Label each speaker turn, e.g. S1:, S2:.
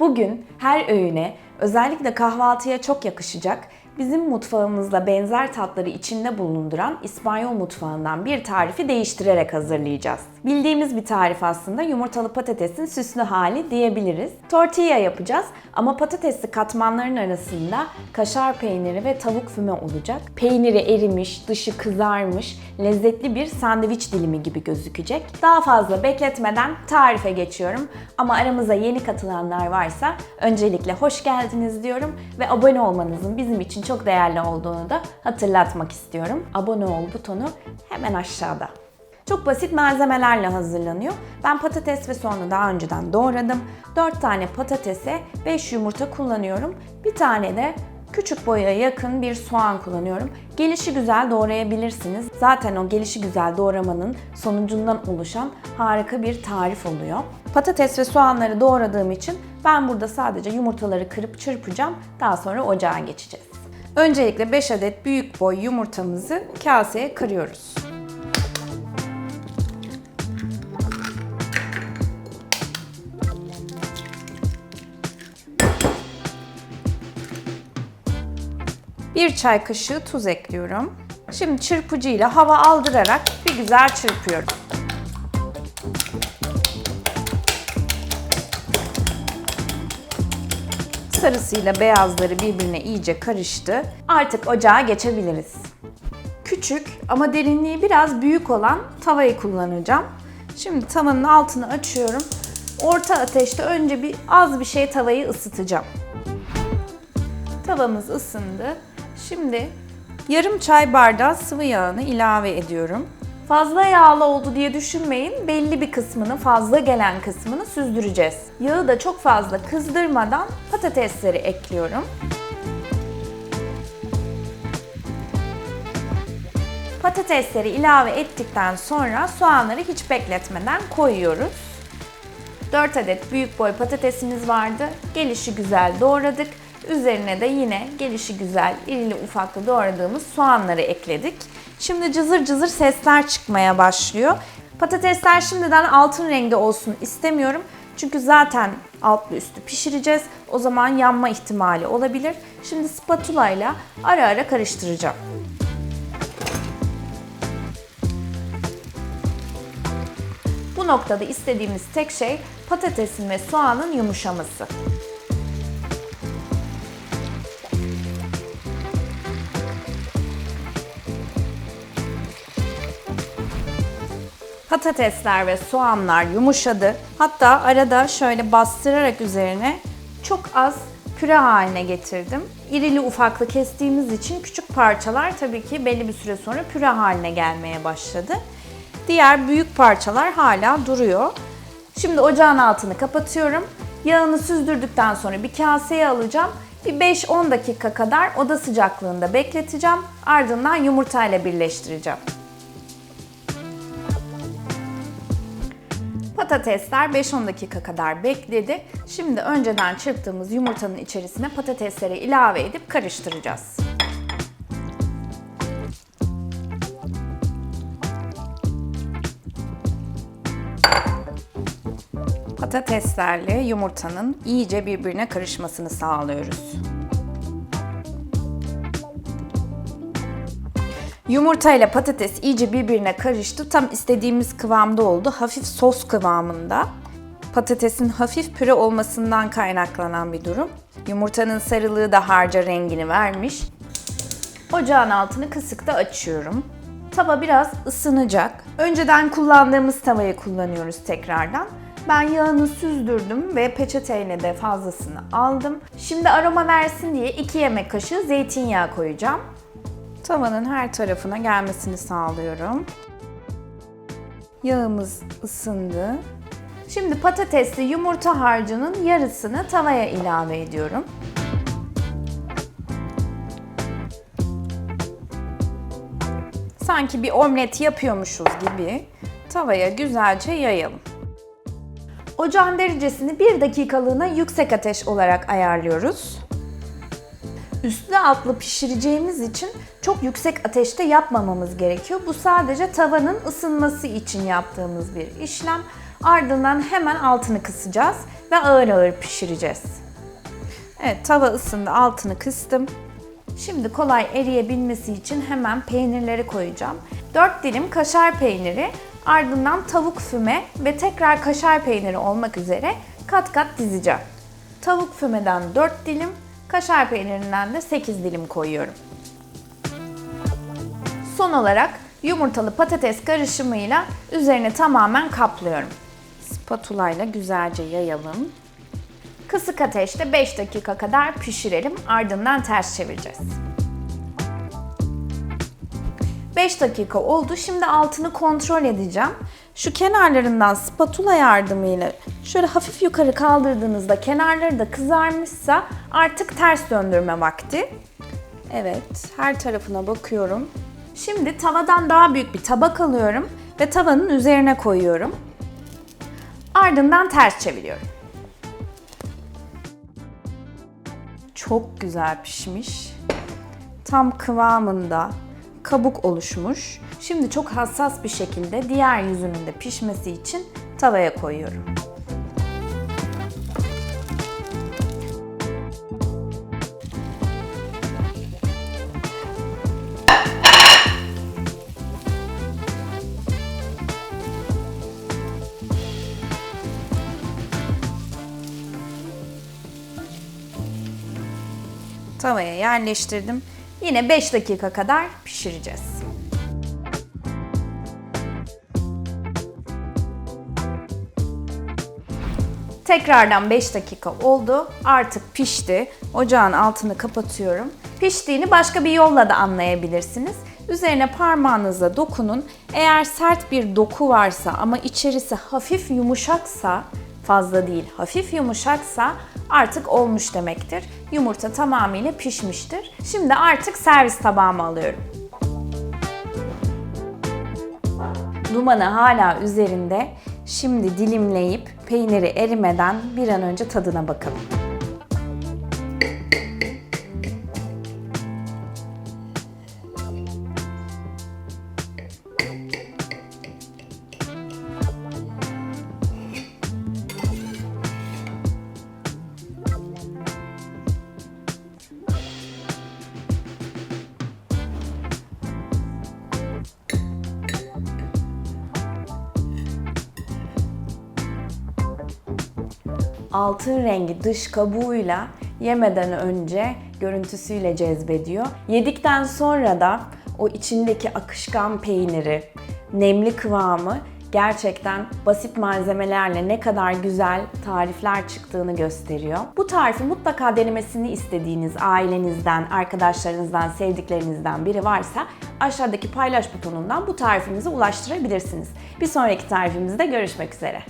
S1: Bugün her öğüne, özellikle kahvaltıya çok yakışacak, bizim mutfağımızda benzer tatları içinde bulunduran İspanyol mutfağından bir tarifi değiştirerek hazırlayacağız. Bildiğimiz bir tarif aslında yumurtalı patatesin süslü hali diyebiliriz. Tortilla yapacağız ama patatesli katmanların arasında kaşar peyniri ve tavuk füme olacak. Peyniri erimiş, dışı kızarmış, lezzetli bir sandviç dilimi gibi gözükecek. Daha fazla bekletmeden tarife geçiyorum. Ama aramıza yeni katılanlar varsa öncelikle hoş geldiniz diyorum ve abone olmanızın bizim için çok değerli olduğunu da hatırlatmak istiyorum. Abone ol butonu hemen aşağıda. Çok basit malzemelerle hazırlanıyor. Ben patates ve soğanı daha önceden doğradım. 4 tane patatese 5 yumurta kullanıyorum. Bir tane de küçük boya yakın bir soğan kullanıyorum. Gelişi güzel doğrayabilirsiniz. Zaten o gelişi güzel doğramanın sonucundan oluşan harika bir tarif oluyor. Patates ve soğanları doğradığım için ben burada sadece yumurtaları kırıp çırpacağım. Daha sonra ocağa geçeceğiz. Öncelikle 5 adet büyük boy yumurtamızı kaseye kırıyoruz. Bir çay kaşığı tuz ekliyorum. Şimdi çırpıcıyla hava aldırarak bir güzel çırpıyorum. Sarısıyla beyazları birbirine iyice karıştı. Artık ocağa geçebiliriz. Küçük ama derinliği biraz büyük olan tavayı kullanacağım. Şimdi tavanın altını açıyorum. Orta ateşte önce bir az bir şey tavayı ısıtacağım. Tavamız ısındı. Şimdi yarım çay bardağı sıvı yağını ilave ediyorum. Fazla yağlı oldu diye düşünmeyin. Belli bir kısmını, fazla gelen kısmını süzdüreceğiz. Yağı da çok fazla kızdırmadan patatesleri ekliyorum. Patatesleri ilave ettikten sonra soğanları hiç bekletmeden koyuyoruz. 4 adet büyük boy patatesimiz vardı. Gelişi güzel doğradık. Üzerine de yine gelişi güzel, irili ufaklı doğradığımız soğanları ekledik. Şimdi cızır cızır sesler çıkmaya başlıyor. Patatesler şimdiden altın rengi olsun istemiyorum. Çünkü zaten altlı üstü pişireceğiz. O zaman yanma ihtimali olabilir. Şimdi spatula ile ara ara karıştıracağım. Bu noktada istediğimiz tek şey patatesin ve soğanın yumuşaması. Patatesler ve soğanlar yumuşadı. Hatta arada şöyle bastırarak üzerine çok az püre haline getirdim. İrili ufaklı kestiğimiz için küçük parçalar tabii ki belli bir süre sonra püre haline gelmeye başladı. Diğer büyük parçalar hala duruyor. Şimdi ocağın altını kapatıyorum. Yağını süzdürdükten sonra bir kaseye alacağım. Bir 5-10 dakika kadar oda sıcaklığında bekleteceğim. Ardından yumurtayla birleştireceğim. Patatesler 5-10 dakika kadar bekledi. Şimdi önceden çırptığımız yumurtanın içerisine patatesleri ilave edip karıştıracağız. Patateslerle yumurtanın iyice birbirine karışmasını sağlıyoruz. Yumurta ile patates iyice birbirine karıştı. Tam istediğimiz kıvamda oldu. Hafif sos kıvamında. Patatesin hafif püre olmasından kaynaklanan bir durum. Yumurtanın sarılığı da harca rengini vermiş. Ocağın altını kısıkta açıyorum. Tava biraz ısınacak. Önceden kullandığımız tavayı kullanıyoruz tekrardan. Ben yağını süzdürdüm ve peçeteyle de fazlasını aldım. Şimdi aroma versin diye 2 yemek kaşığı zeytinyağı koyacağım. Tavanın her tarafına gelmesini sağlıyorum. Yağımız ısındı. Şimdi patatesli yumurta harcının yarısını tavaya ilave ediyorum. Sanki bir omlet yapıyormuşuz gibi tavaya güzelce yayalım. Ocağın derecesini 1 dakikalığına yüksek ateş olarak ayarlıyoruz. Üstlü altlı pişireceğimiz için çok yüksek ateşte yapmamamız gerekiyor. Bu sadece tavanın ısınması için yaptığımız bir işlem. Ardından hemen altını kısacağız ve ağır ağır pişireceğiz. Evet tava ısındı altını kıstım. Şimdi kolay eriyebilmesi için hemen peynirleri koyacağım. 4 dilim kaşar peyniri, ardından tavuk füme ve tekrar kaşar peyniri olmak üzere kat kat dizeceğim. Tavuk fümeden 4 dilim, kaşar peynirinden de 8 dilim koyuyorum. Son olarak yumurtalı patates karışımıyla üzerine tamamen kaplıyorum. Spatula ile güzelce yayalım. Kısık ateşte 5 dakika kadar pişirelim. Ardından ters çevireceğiz. 5 dakika oldu. Şimdi altını kontrol edeceğim. Şu kenarlarından spatula yardımıyla şöyle hafif yukarı kaldırdığınızda kenarları da kızarmışsa artık ters döndürme vakti. Evet, her tarafına bakıyorum. Şimdi tavadan daha büyük bir tabak alıyorum ve tavanın üzerine koyuyorum. Ardından ters çeviriyorum. Çok güzel pişmiş. Tam kıvamında kabuk oluşmuş. Şimdi çok hassas bir şekilde diğer yüzünün de pişmesi için tavaya koyuyorum. Tavaya yerleştirdim. Yine 5 dakika kadar pişireceğiz. Tekrardan 5 dakika oldu. Artık pişti. Ocağın altını kapatıyorum. Piştiğini başka bir yolla da anlayabilirsiniz. Üzerine parmağınızla dokunun. Eğer sert bir doku varsa ama içerisi hafif yumuşaksa, fazla değil hafif yumuşaksa artık olmuş demektir. Yumurta tamamıyla pişmiştir. Şimdi artık servis tabağıma alıyorum. Dumanı hala üzerinde. Şimdi dilimleyip peyniri erimeden bir an önce tadına bakalım. Altın rengi dış kabuğuyla yemeden önce görüntüsüyle cezbediyor. Yedikten sonra da o içindeki akışkan peyniri, nemli kıvamı gerçekten basit malzemelerle ne kadar güzel tarifler çıktığını gösteriyor. Bu tarifi mutlaka denemesini istediğiniz ailenizden, arkadaşlarınızdan, sevdiklerinizden biri varsa aşağıdaki paylaş butonundan bu tarifimizi ulaştırabilirsiniz. Bir sonraki tarifimizde görüşmek üzere.